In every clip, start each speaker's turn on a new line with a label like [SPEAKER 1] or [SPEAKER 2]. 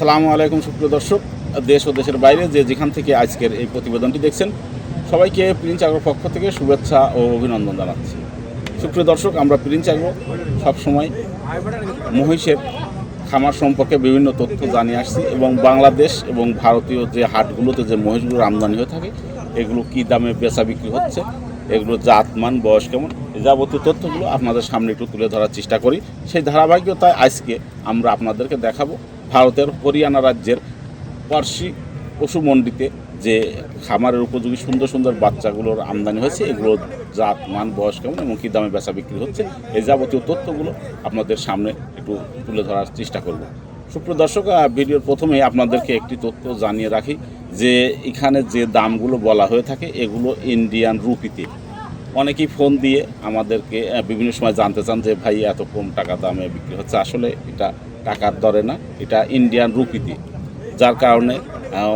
[SPEAKER 1] আসসালামু আলাইকুম সুপ্রিয় দর্শক, দেশ ও দেশের বাইরে যে যেখান থেকে আজকের এই প্রতিবেদনটি দেখছেন, সবাইকে প্রিন্স আগ্রো পক্ষ থেকে শুভেচ্ছা ও অভিনন্দন জানাচ্ছি। সুপ্রিয় দর্শক, আমরা প্রিন্স আগ্রো সবসময় মহিষের খামার সম্পর্কে বিভিন্ন তথ্য জানিয়ে আসছি এবং বাংলাদেশ এবং ভারতীয় যে হাটগুলোতে যে মহিষগুলোর আমদানি হয়ে থাকে, এগুলো কী দামে বেচা বিক্রি হচ্ছে এগুলো জাতমান বয়স কেমন যাবতীয় তথ্যগুলো আপনাদের সামনে একটু তুলে ধরার চেষ্টা করি। সেই ধারাবাহিকতায় আজকে আমরা আপনাদেরকে দেখাবো। ভারতের হরিয়ানা রাজ্যের পার্সি পশু মন্ডিতে যে খামারের উপযোগী সুন্দর সুন্দর বাচ্চাগুলোর আমদানি হয়েছে, এগুলো জাত, মান, বয়স কেমন এবং কী দামে বেচা বিক্রি হচ্ছে এই যাবতীয় তথ্যগুলো আপনাদের সামনে একটু তুলে ধরার চেষ্টা করব। সুপ্রিয় দর্শক ভিডিওর প্রথমে আপনাদেরকে একটি তথ্য জানিয়ে রাখি যে এখানে যে দামগুলো বলা হয়ে থাকে, এগুলো ইন্ডিয়ান রুপিতে অনেকেই ফোন দিয়ে আমাদেরকে বিভিন্ন সময় জানতে চান যে ভাই, এত কম টাকা দামে বিক্রি হচ্ছে। আসলে এটা টাকার দরে না, এটা ইন্ডিয়ান রুপিতে। যার কারণে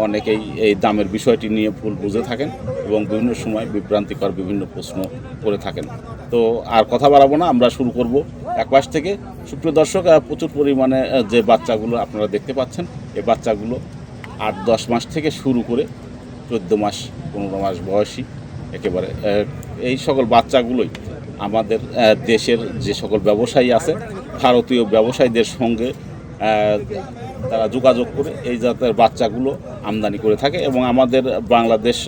[SPEAKER 1] অনেকেই এই দামের বিষয়টি নিয়ে ভুল বুঝে থাকেন এবং বিভিন্ন সময় বিভ্রান্তিকর বিভিন্ন প্রশ্ন করে থাকেন। তো আর কথা বাড়াবো না, আমরা শুরু করব এক পাশ থেকে। সুপ্রিয় দর্শক প্রচুর পরিমাণে যে বাচ্চাগুলো আপনারা দেখতে পাচ্ছেন এই বাচ্চাগুলো আট দশ মাস থেকে শুরু করে চোদ্দ মাস, পনেরো মাস বয়সী, একেবারে এই সকল বাচ্চাগুলোই আমাদের দেশের যে সকল ব্যবসায়ী আছে, ভারতীয় ব্যবসায়ীদের সঙ্গে তারা যোগাযোগ করে এই জাতের বাচ্চাগুলো আমদানি করে থাকে এবং আমাদের বাংলাদেশ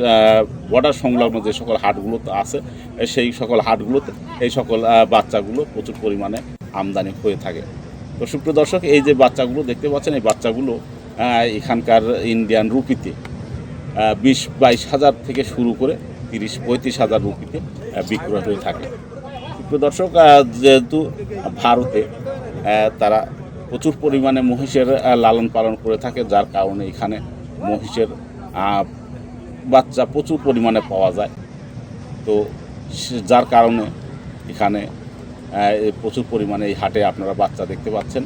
[SPEAKER 1] বর্ডার সংলগ্ন যে সকল হাটগুলো আছে, সেই সকল হাটগুলোতে এই সকল বাচ্চাগুলো প্রচুর পরিমাণে আমদানি হয়ে থাকে। তো সুপ্রিয় দর্শক, এই যে বাচ্চাগুলো দেখতে পাচ্ছেন, এই বাচ্চাগুলো এখানকার ইন্ডিয়ান রুপিতে বিশ বাইশ হাজার থেকে শুরু করে তিরিশ পঁয়ত্রিশ হাজার রুপিতে বিক্রয় হয়ে থাকে। দর্শক যেহেতু ভারতে তারা প্রচুর পরিমাণে মহিষের লালন পালন করে থাকে, যার কারণে এখানে মহিষের বাচ্চা প্রচুর পরিমাণে পাওয়া যায়। তো যার কারণে এখানে প্রচুর পরিমাণে এই হাটে আপনারা বাচ্চা দেখতে পাচ্ছেন।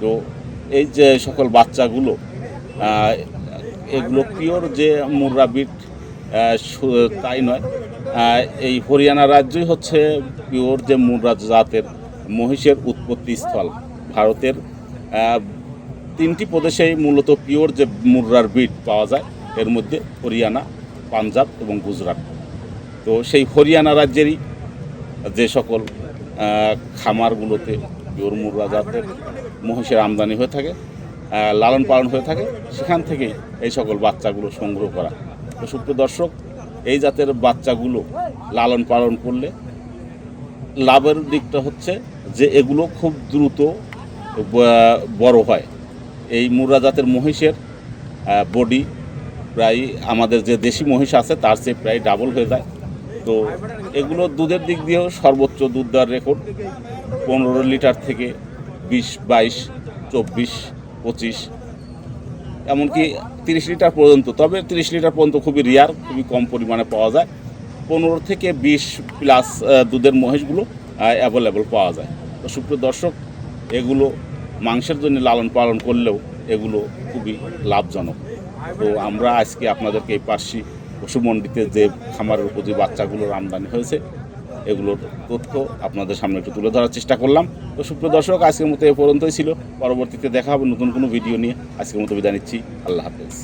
[SPEAKER 1] তো এই যে সকল বাচ্চাগুলো এগুলো পিওর যে মুর্রা বিট তাই নয় এই হরিয়ানা রাজ্যই হচ্ছে পিওর যে মুর্রা জাতের মহিষের উৎপত্তি স্থল। ভারতের তিনটি প্রদেশেই মূলত পিওর যে মুর্রার বিট পাওয়া যায়, এর মধ্যে হরিয়ানা, পাঞ্জাব এবং গুজরাট। তো সেই হরিয়ানা রাজ্যেরই যে সকল খামারগুলোতে পিওর মুর্রা জাতের মহিষের আমদানি হয়ে থাকে লালন পালন হয়ে থাকে, সেখান থেকেই এই সকল বাচ্চাগুলো সংগ্রহ করা তো সুপ্রিয় দর্শক এই জাতের বাচ্চাগুলো লালন পালন করলে লাভের দিকটা হচ্ছে যে এগুলো খুব দ্রুত বড় হয়। এই মুরা জাতের মহিষের বডি প্রায় আমাদের যে দেশি মহিষ আছে, তার চেয়ে প্রায় ডাবল হয়ে যায়। তো এগুলো দুধের দিক দিয়েও সর্বোচ্চ দুধ দেওয়ার রেকর্ড পনেরো লিটার থেকে বিশ, বাইশ, চব্বিশ, পঁচিশ এমনকি তিরিশ লিটার পর্যন্ত, তবে তিরিশ লিটার পর্যন্ত খুবই রেয়ার খুবই কম পরিমাণে পাওয়া যায়। পনেরো থেকে বিশ প্লাস দুধের মহিষগুলো অ্যাভেলেবল পাওয়া যায়। তো সুপ্রিয় দর্শক, এগুলো মাংসের জন্য লালন পালন করলেও এগুলো খুবই লাভজনক। তো আমরা আজকে আপনাদেরকে এই পার্সি পশুমন্ডিতে যে খামারের উপযোগী বাচ্চাগুলোর আমদানি হয়েছে এগুলোর তথ্য আপনাদের সামনে একটু তুলে ধরার চেষ্টা করলাম। তো সুপ্রিয় দর্শক, আজকের মতো এ পর্যন্তই ছিল। পরবর্তীতে দেখা হবে নতুন কোনো ভিডিও নিয়ে। আজকের মতো বিদায় নিচ্ছি। আল্লাহ হাফেজ।